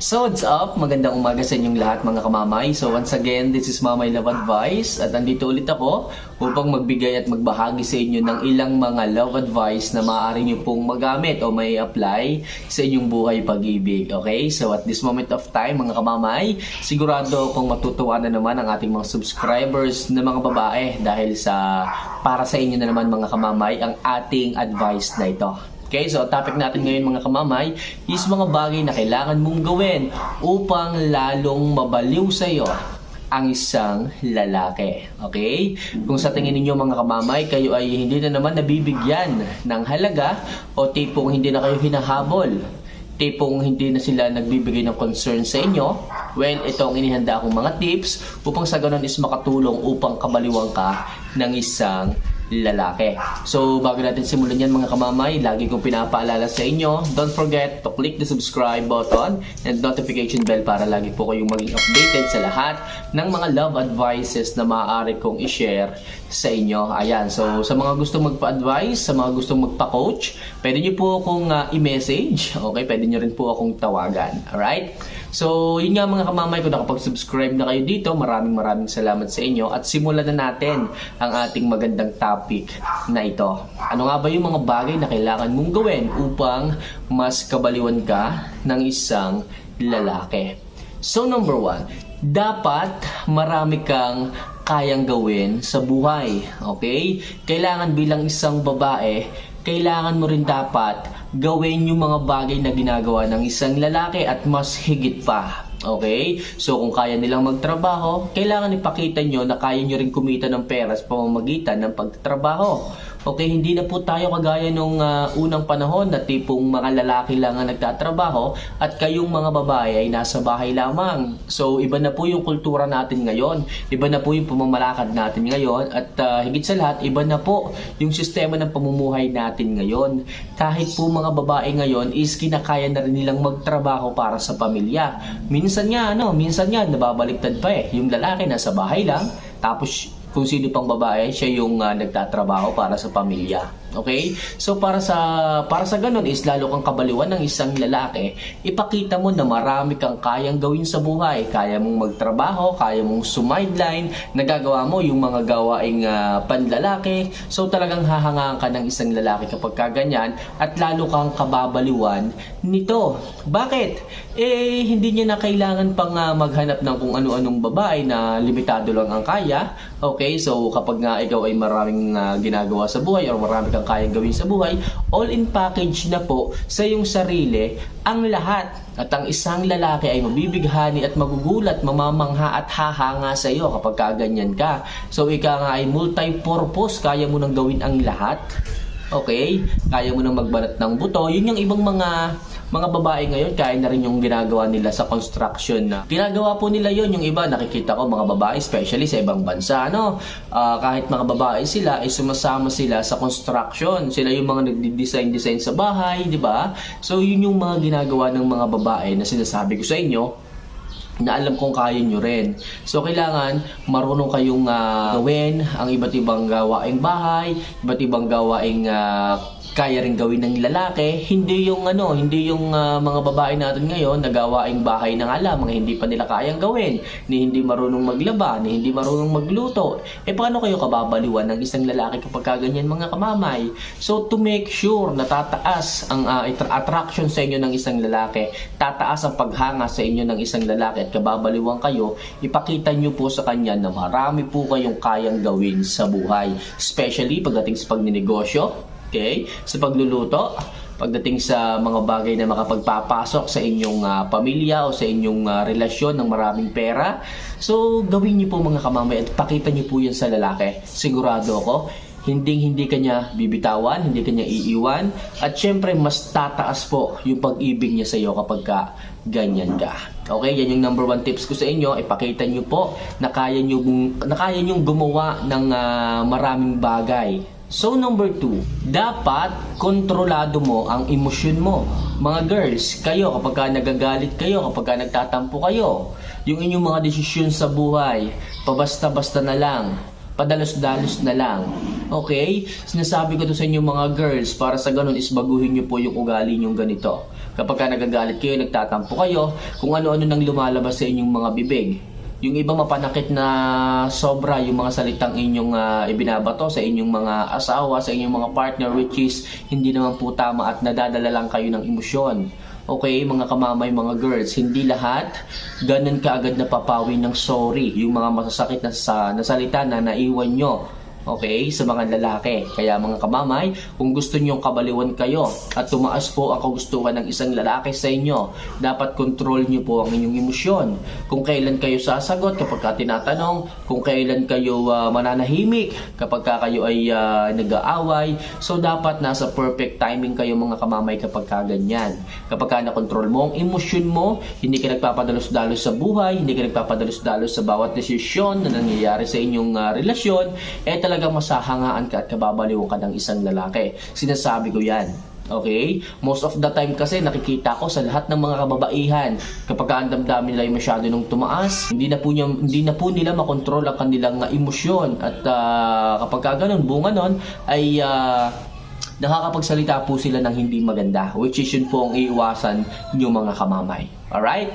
So what's up? Magandang umaga sa inyong lahat mga kamamay. So once again, this is Mamay Love Advice at andito ulit ako upang magbigay at magbahagi sa inyo ng ilang mga love advice na maaari nyo pong magamit o may apply sa inyong buhay pag-ibig. Okay? So at this moment of time mga kamamay, sigurado akong matutuwa na naman ang ating mga subscribers na mga babae dahil sa para sa inyo na naman mga kamamay ang ating advice na ito. Okay, so topic natin ngayon mga kamamay is mga bagay na kailangan mong gawin upang lalong mabaliw sa iyo ang isang lalaki. Okay? Kung sa tingin ninyo mga kamamay, kayo ay hindi na naman nabibigyan ng halaga o tipong hindi na kayo hinahabol tipong hindi na sila nagbibigay ng concern sa inyo, well, ito ang inihanda kong mga tips upang sa ganun is makatulong upang kabaliwang ka ng isang lalaki. So, bago natin simulan yan mga kamamay, lagi kong pinapaalala sa inyo, don't forget to click the subscribe button and notification bell para lagi po kayong maging updated sa lahat ng mga love advices na maaari kong i-share sa inyo. Ayan, so sa mga gustong magpa-advise, sa mga gustong magpa-coach, pwede nyo po akong uh, i-message, okay? Pwede nyo rin po akong tawagan, alright? So, yun nga mga kamamay, kung nakapag-subscribe na kayo dito, maraming maraming salamat sa inyo at simulan na natin ang ating magandang topic na ito. Ano nga ba yung mga bagay na kailangan mong gawin upang mas kabaliwan ka ng isang lalaki? So, number one, dapat marami kang kayang gawin sa buhay. Okay? Kailangan bilang isang babae, kailangan mo rin dapat gawin yung mga bagay na ginagawa ng isang lalaki at mas higit pa. Okay? So, kung kaya nilang magtrabaho, kailangan ipakita nyo na kaya nyo rin kumita ng pera sa pamamagitan ng pagtatrabaho. Okay, hindi na po tayo kagaya nung ah, unang panahon na tipong mga lalaki lang ang nagtatrabaho at kayong mga babae ay nasa bahay lamang. So, iba na po yung kultura natin ngayon. Iba na po yung pamamalakad natin ngayon at ah, higit sa lahat, iba na po yung sistema ng pamumuhay natin ngayon. Kahit po mga babae ngayon is kinakaya na rin nilang magtrabaho para sa pamilya. Minsan nga, ano, minsan nga, nababaliktad pa eh. Yung lalaki nasa bahay lang, tapos kung sino pang babae, siya yung ah, nagtatrabaho para sa pamilya. Okay? So para sa para sa ganun is lalo kang kabaliwan ng isang lalaki, ipakita mo na marami kang kayang gawin sa buhay. Kaya mong magtrabaho, kaya mong sumideline, nagagawa mo yung mga gawaing ah, panlalaki. So talagang hahangaan ka ng isang lalaki kapag kaganyan at lalo kang kababaliwan nito. Bakit? Eh hindi niya na kailangan pang ah, maghanap ng kung ano-anong babae na limitado lang ang kaya. Okay? So kapag nga ikaw ay maraming ah, ginagawa sa buhay or marami kang kayang gawin sa buhay, all-in package na po sa iyong sarili ang lahat. At ang isang lalaki ay mabibighani at magugulat, mamamangha at hahanga sa iyo kapag kaganyan ka. So ika nga ay multi-purpose, kaya mo nang gawin ang lahat. Okay? Kaya mo nang magbanat ng buto. Yun yung ibang mga mga babae ngayon, kaya na rin yung ginagawa nila sa construction na. Ginagawa po nila yon yung iba, nakikita ko mga babae, especially sa ibang bansa, ano? Ah, kahit mga babae sila, ay sumasama sila sa construction. Sila yung mga nagdi-design-design sa bahay, di ba? So, yun yung mga ginagawa ng mga babae na sinasabi ko sa inyo, na alam kong kaya nyo rin. So, kailangan marunong kayong ah, gawin ang iba't ibang gawaing bahay, iba't ibang gawaing ah, kaya rin gawin ng lalaki. Hindi yung ano, hindi yung ah, mga babae natin ngayon na gawaing bahay na nga lang, mga hindi pa nila kayang gawin, ni hindi marunong maglaba, ni hindi marunong magluto. Eh paano kayo kababaliwan ng isang lalaki kapag kaganyan mga kamamay? So to make sure na tataas ang itra- attraction sa inyo ng isang lalaki, tataas ang paghanga sa inyo ng isang lalaki at kababaliwan kayo, ipakita nyo po sa kanya na marami po kayong kayang gawin sa buhay. Especially pagdating sa pagninegosyo, Okay? Sa pagluluto, pagdating sa mga bagay na makapagpapasok sa inyong ah, pamilya o sa inyong ah, relasyon ng maraming pera. So, gawin niyo po mga kamamay at pakita niyo po yan sa lalaki. Sigurado ako, hindi hindi kanya bibitawan, hindi kanya iiwan at syempre mas tataas po yung pag-ibig niya sa iyo kapag ka ganyan ka. Okay, yan yung number one tips ko sa inyo. Ipakita niyo po na kaya niyo na kaya niyo gumawa ng ah, maraming bagay So number two, dapat kontrolado mo ang emosyon mo. Mga girls, kayo kapag ka nagagalit kayo, kapag ka nagtatampo kayo, yung inyong mga desisyon sa buhay, pabasta-basta na lang, padalos-dalos na lang. Okay? Sinasabi ko to sa inyo mga girls, para sa ganun is baguhin nyo po yung ugali nyong ganito. Kapag ka nagagalit kayo, nagtatampo kayo, kung ano-ano nang lumalabas sa inyong mga bibig. Yung iba mapanakit na sobra yung mga salitang inyong ah, ibinabato sa inyong mga asawa, sa inyong mga partner which is hindi naman po tama at nadadala lang kayo ng emosyon. Okay, mga kamamay, mga girls, hindi lahat ganun kaagad napapawi ng sorry. Yung mga masasakit na, sa, na salita na naiwan nyo. Okay, sa mga lalaki. Kaya mga kamamay, kung gusto nyong kabaliwan kayo at tumaas po ang kagustuhan ng isang lalaki sa inyo, dapat control nyo po ang inyong emosyon. Kung kailan kayo sasagot kapag ka tinatanong, kung kailan kayo ah, mananahimik kapag ka kayo ay ah, nag-aaway. So dapat nasa perfect timing kayo mga kamamay kapag ka ganyan. Kapag ka na-control mo ang emosyon mo, hindi ka nagpapadalos-dalos sa buhay, hindi ka nagpapadalos-dalos sa bawat desisyon na nangyayari sa inyong ah, relasyon, eh talagang masahangaan ka at kababaliw ka ng isang lalaki. Sinasabi ko yan. Okay? Most of the time kasi nakikita ko sa lahat ng mga kababaihan kapag ang damdamin nila ay masyado nung tumaas, hindi na po niya, hindi na po nila makontrol ang kanilang uh, emosyon at ah, kapag ka ganun, bunga nun ay ah, nakakapagsalita po sila ng hindi maganda which is yun po ang iiwasan nyo mga kamamay. Alright?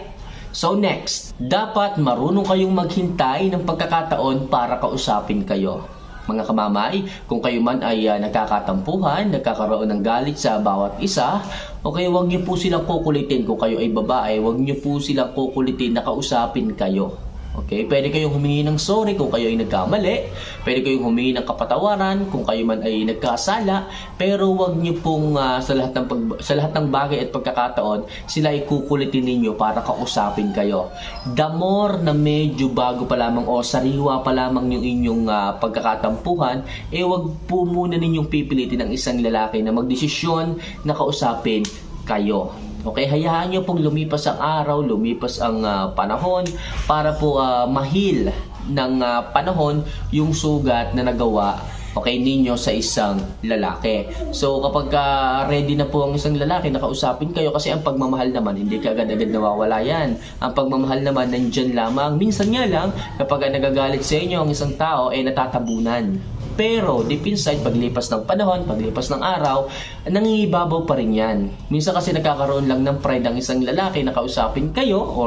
So next, dapat marunong kayong maghintay ng pagkakataon para kausapin kayo. Mga kamamay, kung kayo man ay ah, nagkakatampuhan, nagkakaroon ng galit sa bawat isa, okay, wag niyo po silang kukulitin kung kayo ay babae, wag niyo po silang kukulitin na kausapin kayo. Okay, pwede kayong humingi ng sorry kung kayo ay nagkamali, pwede kayong humingi ng kapatawaran kung kayo man ay nagkasala, pero wag niyo pong ah, sa lahat ng pag- sa lahat ng bagay at pagkakataon, sila ay kukulitin ninyo para kausapin kayo. The more na medyo bago pa lamang o sariwa pa lamang yung inyong ah, pagkakatampuhan, eh wag po muna ninyong pipilitin ang isang lalaki na magdesisyon na kausapin kayo. Okay, hayaan nyo pong lumipas ang araw, lumipas ang ah, panahon para po ah, mahil ng ah, panahon yung sugat na nagawa okay ninyo sa isang lalaki. So kapag ah, ready na po ang isang lalaki na kausapin kayo kasi ang pagmamahal naman hindi ka agad-agad nawawala yan. Ang pagmamahal naman nandyan lamang. Minsan nga lang kapag ah, nagagalit sa inyo ang isang tao ay natatabunan. Pero deep inside, paglipas ng panahon, paglipas ng araw, nangingibabaw pa rin yan. Minsan kasi nagkakaroon lang ng pride ang isang lalaki na kausapin kayo o,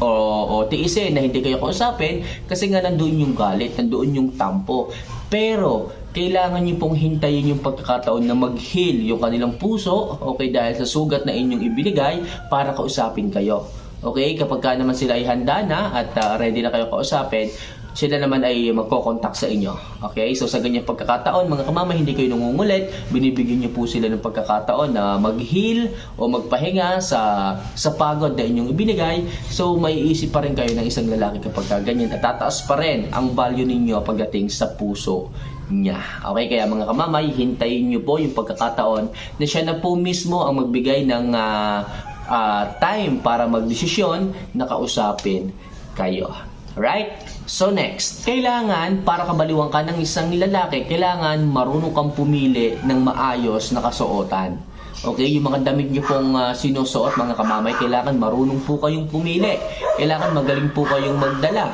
o, o tiisin na hindi kayo kausapin kasi nga nandoon yung galit, nandoon yung tampo. Pero kailangan nyo pong hintayin yung pagkakataon na mag-heal yung kanilang puso, okay, dahil sa sugat na inyong ibinigay para kausapin kayo. Okay, kapag ka naman sila ay handa na at ah, ready na kayo kausapin, sila naman ay magkocontact sa inyo. Okay? So sa ganyang pagkakataon, mga kamama, hindi kayo nangungulit, binibigyan niyo po sila ng pagkakataon na mag-heal o magpahinga sa sa pagod na inyong ibinigay. So may isip pa rin kayo ng isang lalaki kapag ka ganyan at tataas pa rin ang value ninyo pagdating sa puso niya. Okay, kaya mga kamamay, hintayin niyo po yung pagkakataon na siya na po mismo ang magbigay ng ah, ah, time para magdesisyon na kausapin kayo. Alright? So next, kailangan para kabaliwan ka ng isang lalaki, kailangan marunong kang pumili ng maayos na kasuotan. Okay, yung mga damit niyo pong ah, sinusuot mga kamamay, kailangan marunong po kayong pumili. Kailangan magaling po kayong magdala.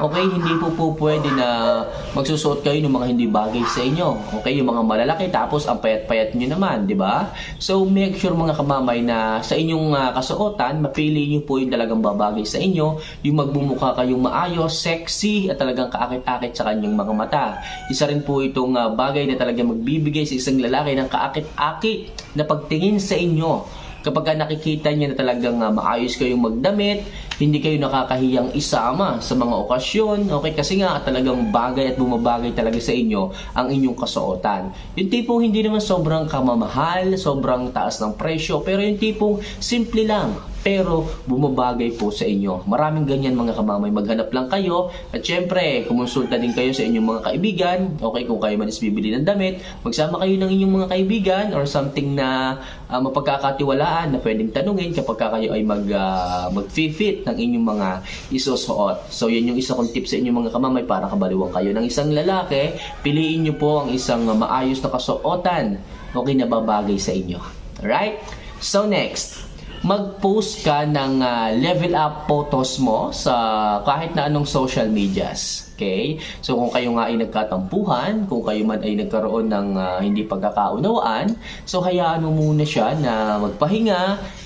Okay, hindi po po pwede na magsusuot kayo ng mga hindi bagay sa inyo. Okay, yung mga malalaki tapos ang payat-payat niyo naman, di ba? So make sure mga kamamay na sa inyong ah, kasuotan, mapili niyo po yung talagang babagay sa inyo, yung magbumukha kayong maayos, sexy at talagang kaakit-akit sa kanyang mga mata. Isa rin po itong ah, bagay na talagang magbibigay sa isang lalaki ng kaakit-akit na pagtingin sa inyo kapag ka nakikita niya na talagang ah, maayos kayong magdamit, hindi kayo nakakahiyang isama sa mga okasyon, okay? Kasi nga talagang bagay at bumabagay talaga sa inyo ang inyong kasuotan. Yung tipong hindi naman sobrang kamamahal, sobrang taas ng presyo, pero yung tipong simple lang, pero bumabagay po sa inyo. Maraming ganyan mga kamamay. Maghanap lang kayo at syempre, kumonsulta din kayo sa inyong mga kaibigan. Okay, kung kayo man is bibili ng damit, magsama kayo ng inyong mga kaibigan or something na ah, mapagkakatiwalaan na pwedeng tanungin kapag ka kayo ay mag, ah, mag-fit ng inyong mga isusuot. So, yan yung isa kong tip sa inyong mga kamamay para kabaliwan kayo ng isang lalaki. Piliin nyo po ang isang maayos na kasuotan okay na babagay sa inyo. Alright? So, next, mag-post ka ng ah, level up photos mo sa kahit na anong social medias. Okay? So kung kayo nga ay nagkatampuhan, kung kayo man ay nagkaroon ng ah, hindi pagkakaunawaan, so hayaan mo muna siya na magpahinga,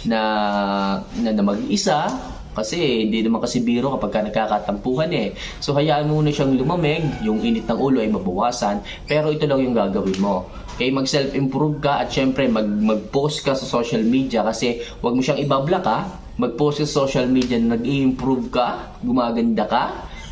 na, na, na mag-isa, kasi hindi naman kasi biro kapag ka nagkakatampuhan eh. So hayaan mo na siyang lumamig, yung init ng ulo ay mabawasan, pero ito lang yung gagawin mo. Okay, mag self-improve ka at syempre mag mag-post ka sa social media kasi wag mo siyang ibablock ha. Mag-post sa social media na nag-improve ka, gumaganda ka.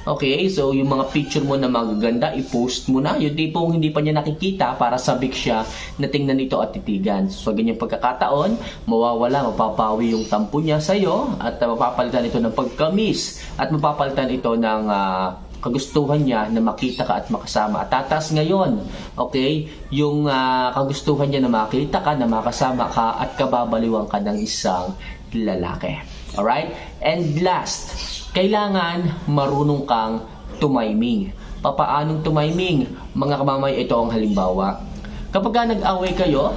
Okay, so yung mga picture mo na magaganda, i-post mo na. Yung tipong hindi pa niya nakikita para sabik siya na tingnan ito at titigan. So, sa ganyang pagkakataon, mawawala, mapapawi yung tampo niya sa'yo at uh, mapapalitan ito ng pagkamis at mapapalitan ito ng ah, kagustuhan niya na makita ka at makasama. At tatas ngayon, okay, yung ah, kagustuhan niya na makita ka, na makasama ka at kababaliwan ka ng isang lalaki. Alright? And last, kailangan marunong kang tumayming. Papaanong tumayming? Mga kamamay, ito ang halimbawa. Kapag ka nag-away kayo,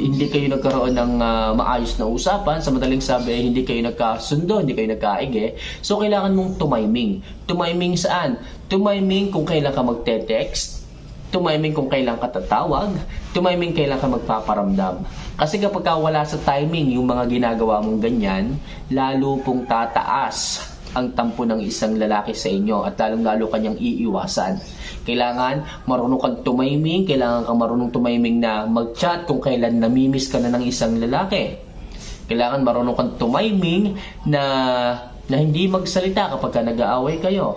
hindi kayo nagkaroon ng ah, maayos na usapan, sa madaling sabi hindi kayo nagkasundo, hindi kayo nagkaige, so kailangan mong tumayming. Tumayming saan? Tumayming kung kailan ka magte-text, tumayming kung kailan ka tatawag, tumayming kailan ka magpaparamdam. Kasi kapag ka wala sa timing yung mga ginagawa mong ganyan, lalo pong tataas ang tampo ng isang lalaki sa inyo at lalong-lalo kanyang iiwasan. Kailangan marunong kang tumayming, kailangan kang marunong tumayming na mag-chat kung kailan namimiss ka na ng isang lalaki. Kailangan marunong kang tumayming na na hindi magsalita kapag ka nag-aaway kayo.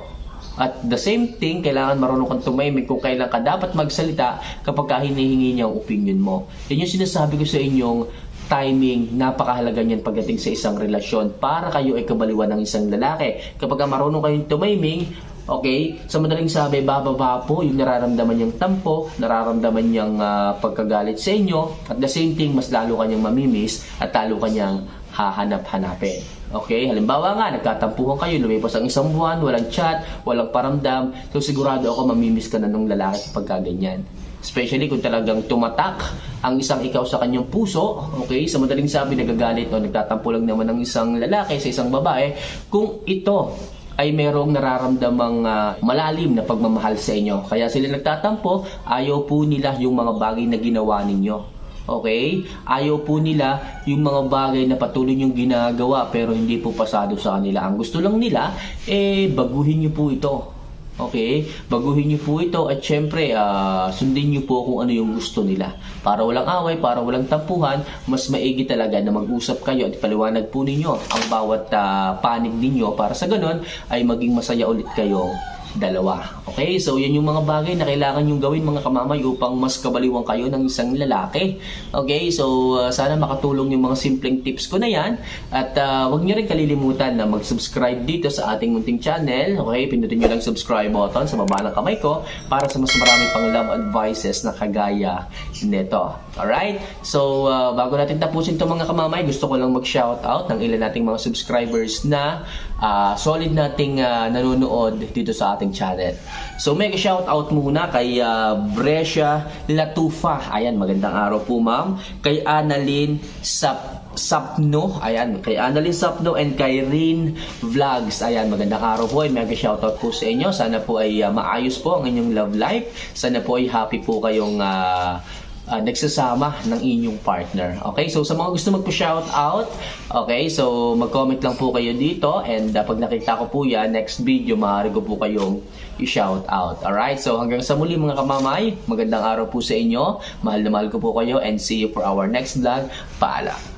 At the same thing, kailangan marunong kang tumahimik kung kailan ka dapat magsalita kapag ka hinihingi niya ang opinion mo. Yan yung sinasabi ko sa inyong timing, napakahalaga niyan pagdating sa isang relasyon para kayo ay kabaliwan ng isang lalaki. Kapag ka marunong kayong tumahimik, okay, sa madaling sabi, bababa po yung nararamdaman niyang tampo, nararamdaman niyang ah, pagkagalit sa inyo, at the same thing, mas lalo kanyang mamimiss at lalo kanyang hahanap-hanapin. Okay, halimbawa nga, nagkatampuhan kayo, lumipas ang isang buwan, walang chat, walang paramdam, so sigurado ako mamimiss ka na nung lalaki kapag ganyan. Especially kung talagang tumatak ang isang ikaw sa kanyang puso, okay, sa madaling sabi, nagagalit o nagtatampo lang naman ng isang lalaki sa isang babae, kung ito ay merong nararamdamang ah, malalim na pagmamahal sa inyo. Kaya sila nagtatampo, ayaw po nila yung mga bagay na ginawa ninyo. Okay? Ayaw po nila yung mga bagay na patuloy yung ginagawa pero hindi po pasado sa kanila. Ang gusto lang nila, eh, baguhin nyo po ito. Okay? Baguhin nyo po ito at syempre, ah, sundin nyo po kung ano yung gusto nila. Para walang away, para walang tampuhan, mas maigi talaga na mag-usap kayo at paliwanag po ninyo ang bawat ah, panig ninyo para sa ganun ay maging masaya ulit kayo dalawa. Okay? So, yan yung mga bagay na kailangan yung gawin mga kamamay upang mas kabaliwan kayo ng isang lalaki. Okay? So, uh, sana makatulong yung mga simpleng tips ko na yan. At uh, huwag nyo rin kalilimutan na mag-subscribe dito sa ating munting channel. Okay? Pindutin nyo lang subscribe button sa baba ng kamay ko para sa mas marami pang love advices na kagaya nito. Alright? So, uh, bago natin tapusin itong mga kamamay, gusto ko lang mag-shoutout ng ilan nating mga subscribers na uh, solid nating uh, nanonood dito sa ating channel. So, mega shoutout muna kay uh, Brescia Latufa. Ayan, magandang araw po ma'am. Kay Annalyn Sap Sapno, ayan, kay Annalyn Sapno and kay Rin Vlogs. Ayan, magandang araw po. Ay, mega shoutout po sa inyo. Sana po ay uh, maayos po ang inyong love life. Sana po ay happy po kayong uh, uh, nagsasama ng inyong partner. Okay, so sa mga gusto magpo-shout out, okay, so mag-comment lang po kayo dito and uh, pag nakita ko po yan, next video, maaari ko po kayong i-shout out. Alright, so hanggang sa muli mga kamamay, magandang araw po sa inyo, mahal na mahal ko po kayo and see you for our next vlog. Paalam!